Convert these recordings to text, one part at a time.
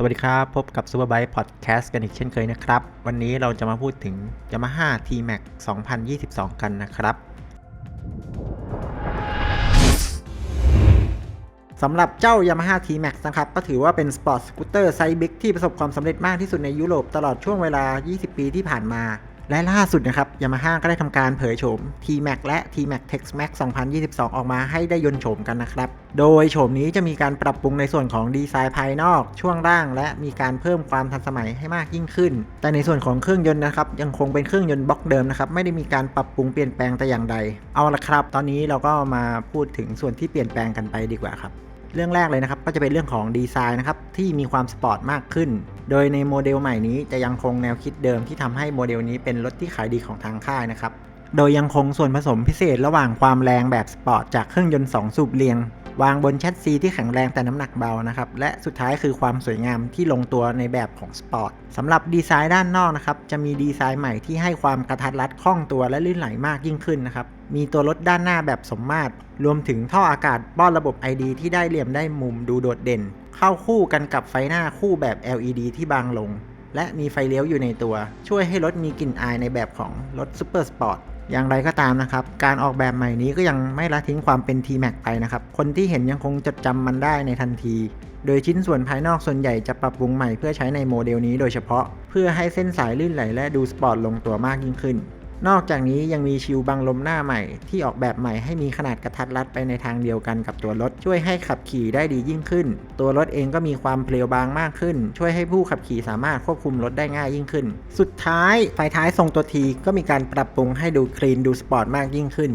สวัสดีครับ พบกับ Superbike Podcast กันอีกเช่นเคยนะครับ วันนี้เราจะมาพูดถึง Yamaha T-Max 2022 กันนะครับสำหรับเจ้า Yamaha T-Max นะครับ ก็ถือว่าเป็นสปอร์ตสกูตเตอร์ไซส์บิ๊กที่ประสบความสำเร็จมากที่สุดในยุโรปตลอดช่วงเวลา 20 ปีที่ผ่านมา และล่าสุดนะครับ Yamaha ก็ได้ทำการเผยโฉม T-Max และ T-Max Tex Max 2022 ออกมาให้ได้ยนโฉมกันนะครับ โดยโฉมนี้จะมีการปรับปรุงในส่วนของดีไซน์ภายนอก ช่วงล่าง และมีการเพิ่มความทันสมัยให้มากยิ่งขึ้น แต่ในส่วนของเครื่องยนต์นะครับยังคงเป็นเครื่องยนต์บล็อกเดิมนะครับไม่ได้มีการปรับปรุงเปลี่ยนแปลงแต่อย่างใด เอาละครับ ตอนนี้เราก็มาพูดถึงส่วนที่เปลี่ยนแปลงกันไปดีกว่าครับ เรื่องแรกเลยนะครับก็จะเป็นเรื่องของดีไซน์นะครับที่มีความสปอร์ตมากขึ้น โดยในโมเดลใหม่นี้จะยังคงแนวคิดเดิมที่ทำให้โมเดลนี้เป็นรถที่ขายดีของทางค่ายนะครับ โดยยังคงส่วนผสมพิเศษระหว่างความแรงแบบสปอร์ตจากเครื่องยนต์ 2 สูบเรียง วางบนแชสซีที่แข็งแรงแต่น้ำหนักเบานะครับ และสุดท้ายคือความสวยงามที่ลงตัวในแบบของสปอร์ตสำหรับดีไซน์ด้านนอกนะครับ จะมีดีไซน์ใหม่ที่ให้ความกระทัดรัดคล่องตัวและลื่นไหลมากยิ่งขึ้นนะครับ มีตัวรถด้านหน้าแบบสมมาตร รวมถึงท่ออากาศป้อนระบบ ID ที่ได้เหลี่ยมได้มุมดูโดดเด่น เข้าคู่กันกับไฟหน้าคู่แบบ LED ที่บางลง และมีไฟเลี้ยวอยู่ในตัว ช่วยให้รถมีกลิ่นอายในแบบของรถซูเปอร์สปอร์ต อย่างไรก็ตามนะครับ การออกแบบใหม่นี้ก็ยังไม่ละทิ้งความเป็น T-Mac ไปนะครับ คนที่เห็นยังคงจดจำมันได้ในทันที โดยชิ้นส่วนภายนอกส่วนใหญ่จะปรับปรุงใหม่เพื่อใช้ในโมเดลนี้โดยเฉพาะ เพื่อให้เส้นสายลื่นไหลและดูสปอร์ตลงตัวมากยิ่งขึ้น นอกจากนี้ยังมีชิวบังลมหน้าใหม่ ที่ออกแบบใหม่ให้มีขนาดกระทัดรัดไปในทางเดียวกันกับตัวรถ ช่วยให้ขับขี่ได้ดียิ่งขึ้น ตัวรถเองก็มีความเพลียวบางมากขึ้น ช่วยให้ผู้ขับขี่สามารถควบคุมรถได้ง่ายยิ่งขึ้น สุดท้ายไฟท้ายทรงตัวทีก็มีการปรับปรุงให้ดูคลีนดูสปอร์ตมากยิ่งขึ้น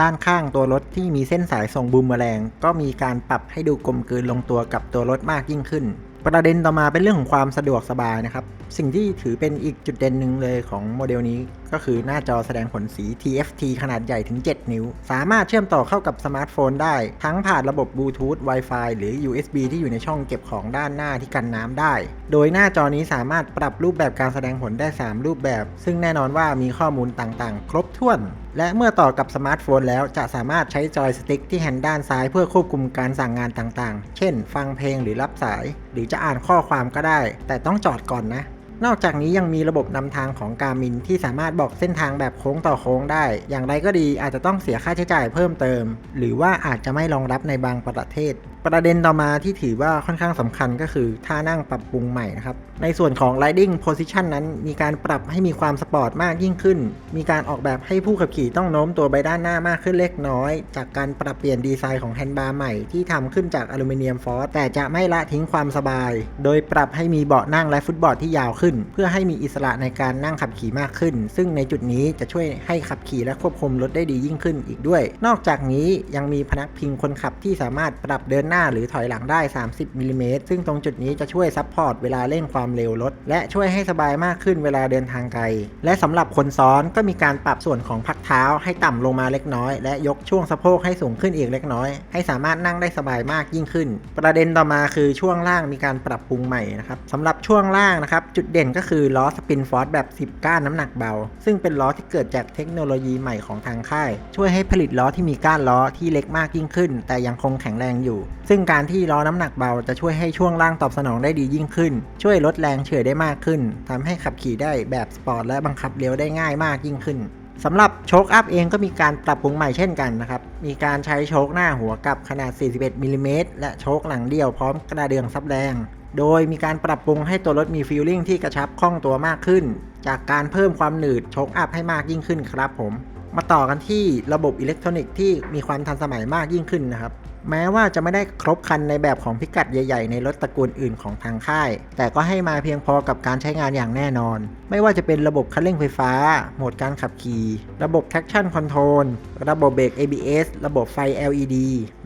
ด้านข้างตัวรถที่มีเส้นสายทรงบูมเมอแรงก็มีการปรับให้ดูกลมกลืนลงตัวกับตัวรถมากยิ่งขึ้น ประเด็นต่อมาเป็นเรื่องของความสะดวกสบายนะครับ สิ่งที่ถือเป็นอีกจุดเด่นหนึ่งเลยของโมเดลนี้ก็คือหน้าจอแสดงผลสี TFT ขนาดใหญ่ถึง 7 นิ้ว สามารถเชื่อมต่อเข้ากับสมาร์ทโฟนได้ ทั้งผ่านระบบ Bluetooth Wi-Fi หรือ USB ที่อยู่ในช่องเก็บของด้านหน้าที่กันน้ำได้ โดยหน้าจอนี้สามารถปรับรูปแบบการแสดงผลได้ 3 รูปแบบ ซึ่งแน่นอนว่ามีข้อมูลต่างๆ ครบถ้วน และเมื่อต่อกับสมาร์ทโฟนแล้วจะสามารถใช้จอยสติ๊กที่แฮนด์ด้านซ้ายเพื่อควบคุมการสั่งงานต่างๆ เช่น ฟังเพลงหรือรับสาย หรือจะอ่านข้อความก็ได้ แต่ต้องจอดก่อนนะ นอกจากนี้ยังมีระบบนำทางของการมินที่สามารถบอกเส้นทางแบบโค้งต่อโค้งได้ อย่างไรก็ดีอาจจะต้องเสียค่าใช้จ่ายเพิ่มเติม หรือว่าอาจจะไม่รองรับในบางประเทศ ประเด็นต่อมาที่ถือว่าค่อนข้างสำคัญก็คือท่านั่งปรับปรุงใหม่นะครับ ในส่วนของ riding position นั้น มีการปรับให้มีความสปอร์ตมากยิ่งขึ้น มีการออกแบบให้ผู้ขับขี่ต้องโน้มตัวไปด้านหน้ามากขึ้นเล็กน้อย จากการปรับเปลี่ยนดีไซน์ของแฮนด์บาร์ใหม่ที่ทำขึ้นจากอลูมิเนียมฟอสแต่จะไม่ละทิ้งความสบาย โดยปรับให้มีเบาะนั่งและฟุตบอร์ดที่ยาวขึ้น เพื่อให้มีอิสระในการนั่งขับขี่มากขึ้น ซึ่งในจุดนี้จะช่วยให้ขับขี่และควบคุมรถได้ดียิ่งขึ้นอีกด้วย นอกจากนี้ยังมีพนักพิงคนขับที่สามารถปรับเดินหน้าหรือถอยหลังได้ 30มิลลิเมตรซึ่งตรงจุดนี้จะช่วยซัพพอร์ตเวลาเร่งความเร็วรถและช่วยให้สบายมากขึ้นเวลาเดินทางไกล และสำหรับคนซ้อนก็มีการปรับส่วนของพักเท้าให้ต่ำลงมาเล็กน้อย และยกช่วงสะโพกให้สูงขึ้นอีกเล็กน้อย ให้สามารถนั่งได้สบายมากยิ่งขึ้น ประเด็นต่อมาคือช่วงล่างมีการปรับปรุงใหม่นะครับสำหรับช่วงล่างนะครับจุดเด่นก็คือล้อสปินฟอร์สแบบ 10 ก้านน้ำหนักเบา ซึ่งเป็นล้อที่เกิดจากเทคโนโลยีใหม่ของทางค่าย ช่วยให้ผลิตล้อที่มีก้านล้อที่เล็กมากยิ่งขึ้น แต่ยังคงแข็งแรงอยู่ซึ่งการที่ล้อน้ำหนักเบาจะช่วยให้ช่วงล่างตอบสนองได้ดียิ่งขึ้น ช่วยลดแรงเฉื่อยได้มากขึ้นทำให้ขับขี่ได้แบบสปอร์ตและบังคับเลี้ยวได้ง่ายมากยิ่งขึ้นสำหรับโชคอัพเองก็มีการปรับปรุงใหม่เช่นกันนะครับ มีการใช้โชคหน้าหัวกับขนาด 41มิลลิเมตรและโชคหลังเดี่ยวพร้อมกระเดื่องซับแรง โดยมีการปรับปรุงให้ตัวรถมีฟีลลิ่งที่กระชับคล่องตัวมากขึ้น จากการเพิ่มความหนืดโชคอัพให้มากยิ่งขึ้นครับผม มาต่อกันที่ระบบอิเล็กทรอนิกส์ที่มีความทันสมัยมากยิ่งขึ้นนะครับ แม้ว่าจะไม่ได้ครบครันในแบบของพิกัดใหญ่ ๆ ในรถตระกูลอื่นของทางค่าย แต่ก็ให้มาเพียงพอกับการใช้งานอย่างแน่นอนไม่ว่าจะเป็นระบบคันเร่งไฟฟ้า โหมดการขับขี่ ระบบ traction control ระบบเบรก ABS ระบบไฟ LED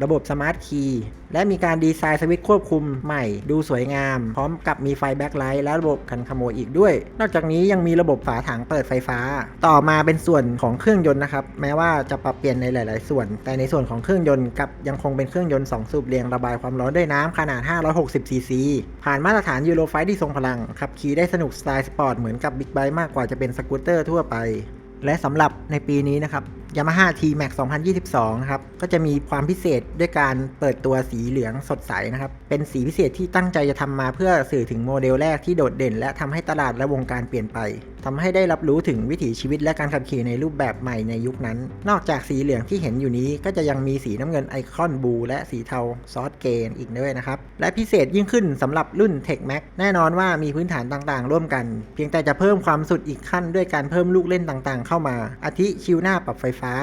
ระบบ Smart Key และมีการดีไซน์สวิตช์ควบคุมใหม่ ดูสวยงาม พร้อมกับมีไฟแบ็คไลท์และระบบกันขโมยอีกด้วย นอกจากนี้ยังมีระบบฝาถังเปิดไฟฟ้า ต่อมาเป็นส่วนของเครื่องยนต์นะครับ แม้ว่าจะปรับเปลี่ยนในหลาย ๆ ส่วน แต่ในส่วนของเครื่องยนต์กับยังคงเป็นเครื่องยนต์ 2 สูบเรียงระบายความร้อนด้วยน้ำขนาด 560 ซีซี ผ่านมาตรฐานยูโรไฟที่ทรงพลังขับขี่ได้สนุกสไตล์สปอร์ตเหมือนกับบิ๊กไบค์มากกว่าจะเป็นสกูตเตอร์ทั่วไป และสำหรับในปีนี้นะครับ Yamaha T-Max 2022 นะครับ ก็จะมีความพิเศษด้วยการเปิดตัวสีเหลืองสดใสนะครับ เป็นสีพิเศษที่ตั้งใจจะทำมาเพื่อสื่อถึงโมเดลแรกที่โดดเด่น และทำให้ตลาดและวงการเปลี่ยนไปทำให้ได้รับรู้ถึงวิถีชีวิตและการขับขี่ในรูปแบบใหม่ในยุคนั้น นอกจากสีเหลืองที่เห็นอยู่นี้ ก็จะยังมีสีน้ำเงินไอคอนบูและสีเทาซอสเกนอีกด้วยนะครับ และพิเศษยิ่งขึ้นสำหรับรุ่น Tech Max แน่นอนว่ามีพื้นฐานต่างๆ ร่วมกัน เพียงแต่จะเพิ่มความสุดอีกขั้นด้วยการเพิ่มลูกเล่นต่างๆ เข้ามา อาทิชิวหน้าปรับไฟฟ้า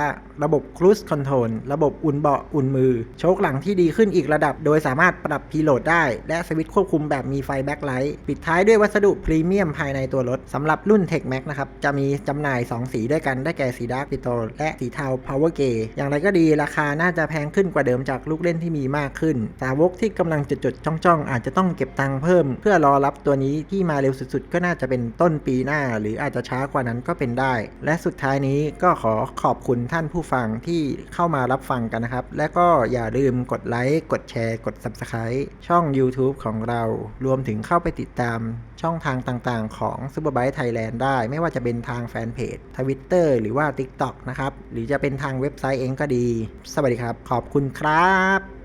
ระบบ Cruise Control ระบบอุ่นเบาะอุ่นมือ โชคหลังที่ดีขึ้นอีกระดับ โดยสามารถปรับพีโหลดได้ และสวิตช์ควบคุมแบบมีไฟแบ็คไลท์ปิดท้ายด้วยวัสดุพรีเมียมภายในตัวรถสำหรับรุ่น Tech Max นะครับจะมีจำหน่าย 2 สีด้วยกันได้แก่สีดาร์กปิโตและสีเทา Power Grey อย่างไรก็ดีราคาน่าจะแพงขึ้นกว่าเดิมจากลูกเล่นที่มีมากขึ้น สาวกที่กำลังจดจดๆจ้องๆ อาจจะต้องเก็บตังค์เพิ่ม เพื่อรอรับตัวนี้ที่มาเร็วสุดๆ ก็น่าจะเป็นต้นปีหน้า หรืออาจจะช้ากว่านั้นก็เป็นได้ และสุดท้ายนี้ก็ขอขอบคุณท่านผู้ฟังที่เข้ามารับฟังกันนะครับ และก็อย่าลืมกดไลค์ กดแชร์ กด Subscribe ช่อง YouTube ของเรา รวมถึงเข้าไปติดตามช่องทางต่างๆ ของ Superbike Thailand ได้ ไม่ว่าจะเป็นทางแฟนเพจ Twitter หรือว่า TikTok นะครับ หรือจะเป็นทางเว็บไซต์เองก็ดี สวัสดีครับ ขอบคุณครับ